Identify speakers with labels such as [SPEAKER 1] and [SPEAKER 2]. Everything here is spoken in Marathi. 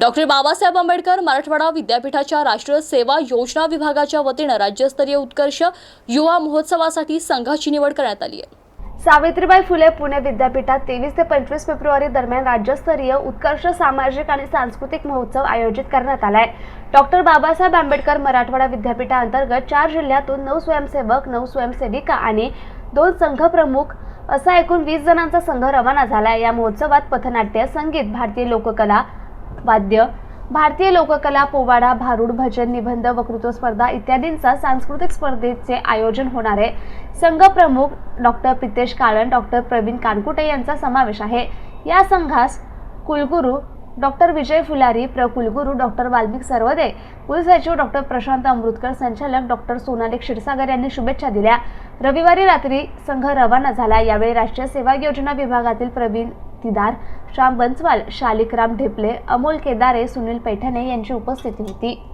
[SPEAKER 1] डॉक्टर बाबासाहेब आंबेडकर मराठवाडा विद्यापीठाच्या राष्ट्रीय सेवा योजना विभागाच्या वतीनं राज्यस्तरीय उत्कर्ष युवा महोत्सवासाठी संघाची निवड करण्यात आली आहे.
[SPEAKER 2] सावित्रीबाई फुले पुणे विद्यापीठात तेवीस ते पंचवीस फेब्रुवारी दरम्यान राज्यस्तरीय उत्कर्ष सामाजिक आणि सांस्कृतिक महोत्सव आयोजित करण्यात आला आहे डॉक्टर बाबासाहेब आंबेडकर मराठवाडा विद्यापीठाअंतर्गत चार जिल्ह्यातून नऊ स्वयंसेवक नऊ स्वयंसेविका आणि दोन संघ प्रमुख असा एकूण वीस जणांचा संघ रवाना झालाय. या महोत्सवात पथनाट्य संगीत भारतीय लोककला वाद्य भारतीय लोककला पोवाडा भारुड भजन निबंध वक्तृत्व स्पर्धा इत्यादींचा सांस्कृतिक स्पर्धेचे आयोजन होणार आहे. संघ प्रमुख डॉक्टर प्रितेश काळण डॉक्टर प्रवीण कानकुटे यांचा समावेश आहे. या संघास कुलगुरू डॉक्टर विजय फुलारी प्र कुलगुरू डॉक्टर वाल्मिक सर्वदे कुलसचिव डॉक्टर प्रशांत अमृतकर संचालक डॉक्टर सोनाली क्षीरसागर यांनी शुभेच्छा दिल्या. रविवारी रात्री संघ रवाना झाला. यावेळी राष्ट्रीय सेवा योजना विभागातील प्रवीण तिदार श्याम बन्सवाल शालिकराम ढेपले अमोल केदारे सुनील पैठणे यांची उपस्थिती होती.